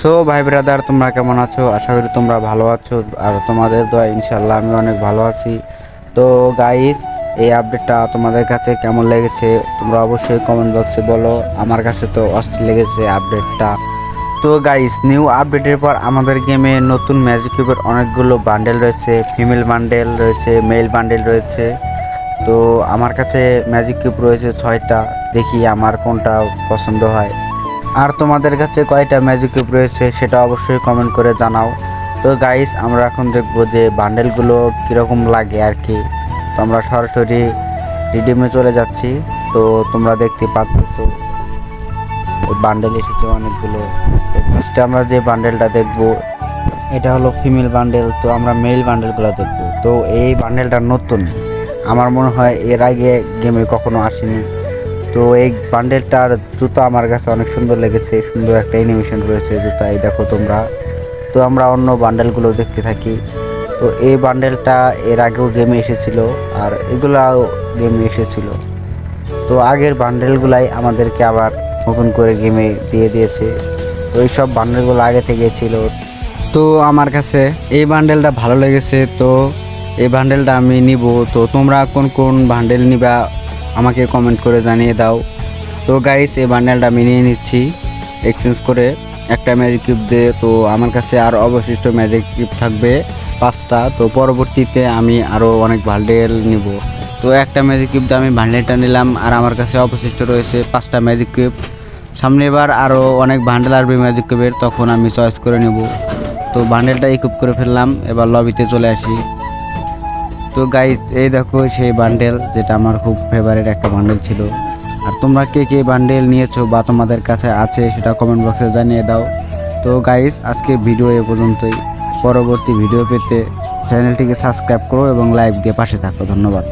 So ভাই brother তোমরা কেমন আছো? আশা করি তোমরা ভালো আছো। আর তোমাদের দোয়া ইনশাল্লাহ আমি অনেক ভালো আছি। তো গাইস এই আপডেটটা তোমাদের কাছে কেমন লেগেছে? তোমরা অবশ্যই কমেন্ট বক্সে বলো। আমার কাছে তো অস্থির লেগেছে আপডেটটা তো গাইস নিউ আপডেটের পর আমাদের গেমে নতুন ম্যাজিক কিউবের অনেকগুলো বান্ডেল রয়েছে। ফিমেল বান্ডেল রয়েছে মেল বান্ডেল রয়েছে। তো, আমার কাছে ম্যাজিক কিউব রয়েছে ছয়টা। দেখি আমার কোনটা পছন্দ হয়। আর তোমাদের কাছে কয়টা ম্যাজিক কিউব রয়েছে সেটা অবশ্যই কমেন্ট করে জানাও। তো গাইস আমরা এখন দেখব যে বান্ডেলগুলো কীরকম লাগে আর কি। তো আমরা সরাসরি রিডিমে চলে যাচ্ছি। তো তোমরা দেখতে পাচ্ছ বান্ডেল এসেছে অনেকগুলো। ফার্স্টে আমরা যে বান্ডেলটা দেখব, এটা হলো ফিমেল বান্ডেল তো আমরা মেল বান্ডেলগুলো দেখব। তো এই বান্ডেলটা নতুন। আমার মনে হয় এর আগে গেমে কখনো আসেনি। তো এই বান্ডেলটার জুতো আমার কাছে অনেক সুন্দর লেগেছে, সুন্দর একটা অ্যানিমেশন রয়েছে জুতা, এই দেখো তোমরা। তো আমরা অন্য বান্ডেলগুলো দেখতে থাকি। তো এই বান্ডেলটা এর আগেও গেমে এসেছিল আর এগুলাও গেমে এসেছিল। তো আগের বান্ডেলগুলাই আমাদেরকে আবার নতুন করে গেমে দিয়ে দিয়েছে। তো সব বান্ডেলগুলো আগে থেকে ছিল। তো আমার কাছে এই বান্ডেলটা ভালো লেগেছে, তো এই বান্ডেলটা আমি নিব। তো তোমরা কোন কোন বান্ডেল নিবা আমাকে কমেন্ট করে জানিয়ে দাও। তো গাইস এই বান্ডেলটা আমি নিয়ে নিচ্ছি। এক্সচেঞ্জ করে একটা ম্যাজিক কিউব দিয়ে তো আমার কাছে আর অবশিষ্ট ম্যাজিক কিউব থাকবে পাঁচটা। তো পরবর্তীতে আমি আরও অনেক বান্ডেল নিব। তো একটা ম্যাজিক কিউব দিয়ে আমি বান্ডেলটা নিলাম। আর আমার কাছে অবশিষ্ট রয়েছে পাঁচটা ম্যাজিক কিউব সামনে এবার আরও অনেক ভান্ডেল আসবে ম্যাজিক কিউবের তখন আমি চয়েস করে নেব। তো বান্ডেলটা ইকুপ করে ফেললাম। এবার লবিতে চলে আসি। তো গাইজ এই দেখো সেই বান্ডেল যেটা আমার খুব ফেভারিট একটা বান্ডেল ছিল। আর তোমরা কে কে বান্ডেল নিয়েছো বা তোমাদের কাছে আছে সেটা কমেন্ট বক্সে জানিয়ে দাও। তো গাইজ আজকে ভিডিও এ পর্যন্তই। পরবর্তী ভিডিও পেতে চ্যানেলটিকে সাবস্ক্রাইব করো এবং লাইভ দিয়ে পাশে থাকো। ধন্যবাদ।